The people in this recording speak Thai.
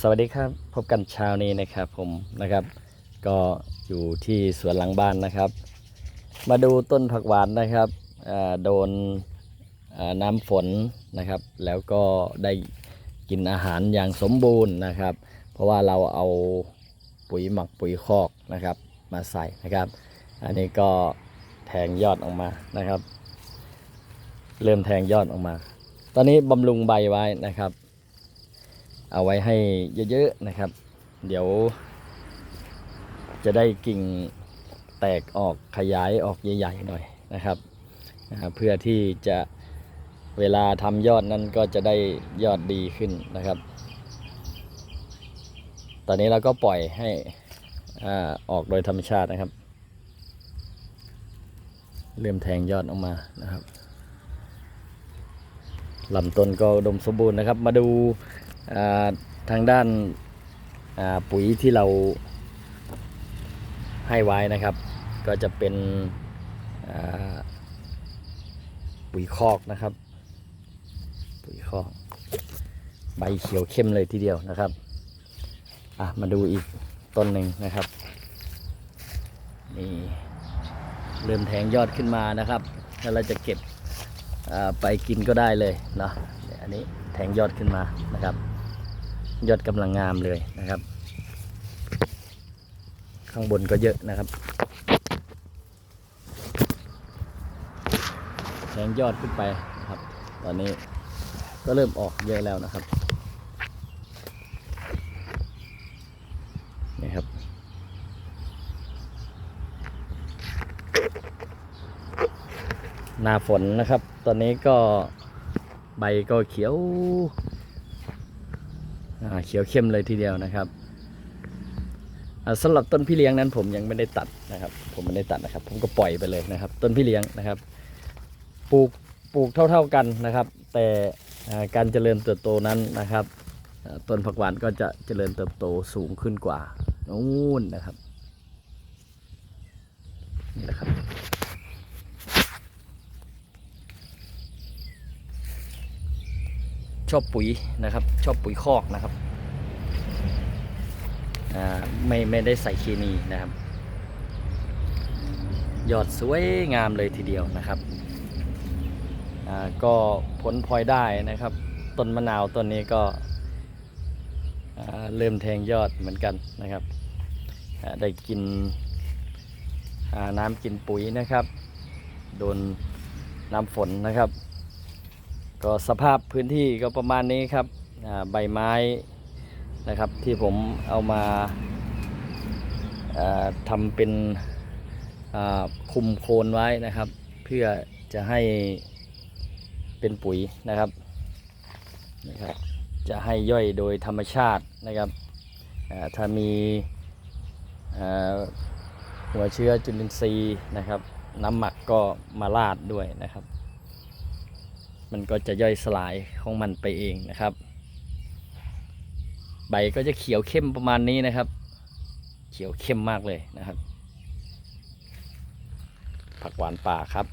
สวัสดีครับพบกันเช้านี้นะครับผมนะครับ ก็อยู่ที่สวนหลังบ้านนะครับ มาดูต้นผักหวานนะครับโดนน้ำฝนนะครับ แล้วก็ได้กินอาหารอย่างสมบูรณ์นะครับ เพราะว่าเราเอาปุ๋ยหมักปุ๋ยคอกนะครับ มาใส่นะครับ อันนี้ก็แทงยอดออกมานะครับ เริ่มแทงยอดออกมา ตอนนี้บำรุงใบไว้นะครับ เอาไว้ให้เยอะๆนะครับ เดี๋ยว จะได้กิ่งแตกออกขยายออกใหญ่ๆหน่อยนะครับ เพื่อที่จะเวลาทำยอดนั้นก็จะได้ยอดดีขึ้นนะครับ ตอนนี้เราก็ปล่อยให้ออกโดยธรรมชาตินะครับ เริ่มแทงยอดออกมานะครับลำต้นก็ดมสมบูรณ์นะครับ มาดู ทางด้านาปุ๋ยที่เราให้ไว้นะครับ ก็จะเป็นปุ๋ยคอกนะครับ ปุ๋ยคอก ใบเขียวเข้มเลยทีเดียวนะครับอะมาดูอีกต้นหนึ่งนะครับนี่เริ่มแทงยอดขึ้นมานะครับแล้วเราจะเก็บไปกินก็ได้เลยเนาะอันนี้แทงยอดขึ้นมานะครับ ยอดกำลังงามเลยนะครับ ข้างบนก็เยอะนะครับแทงยอดขึ้นไปนะครับ ตอนนี้ก็เริ่มออกเยอะแล้วนะครับนี่ครับหน้าฝนนะครับ ตอนนี้ก็ใบก็เขียว เขียวเข้มเลยทีเดียวนะครับอ่าสำหรับต้นพี่เลี้ยงนั้นผมยังไม่ได้ตัดนะครับ ผมไม่ได้ตัดนะครับ ผมก็ปล่อยไปเลยนะครับ ต้นพี่เลี้ยงนะครับ ปลูกปลูกเท่า ๆกันนะครับ แต่การเจริญเติบโตนั้นนะครับต้นผักหวานก็จะเจริญเติบโตสูงขึ้นกว่านู่นนะครับนี่แหละครับ ชอบปุ๋ยนะครับ ชอบปุ๋ยคอกนะครับไม่ไม่ได้ใส่เคมีนะครับ ยอดสวยงามเลยทีเดียวนะครับก็ผลพลอยได้นะครับ ต้นมะนาวต้นนี้ก็เริ่มแทงยอดเหมือนกันนะครับ ได้กินน้ำกินปุ๋ยนะครับ โดนน้ำฝนนะครับ ก็สภาพพื้นที่ก็ประมาณนี้ครับใบไม้นะครับที่ผมเอามาทำเป็นคุมโคนไว้นะครับ เพื่อจะให้เป็นปุ๋ยนะครับนะครับ จะให้ย่อยโดยธรรมชาตินะครับถ้ามีหัวเชื้อจุลินทรีย์นะครับ น้ำหมักก็มาราดด้วยนะครับ มันก็จะย่อยสลายของมันไปเองนะครับ ใบก็จะเขียวเข้มประมาณนี้นะครับ เขียวเข้มมากเลยนะครับ ผักหวานป่าครับ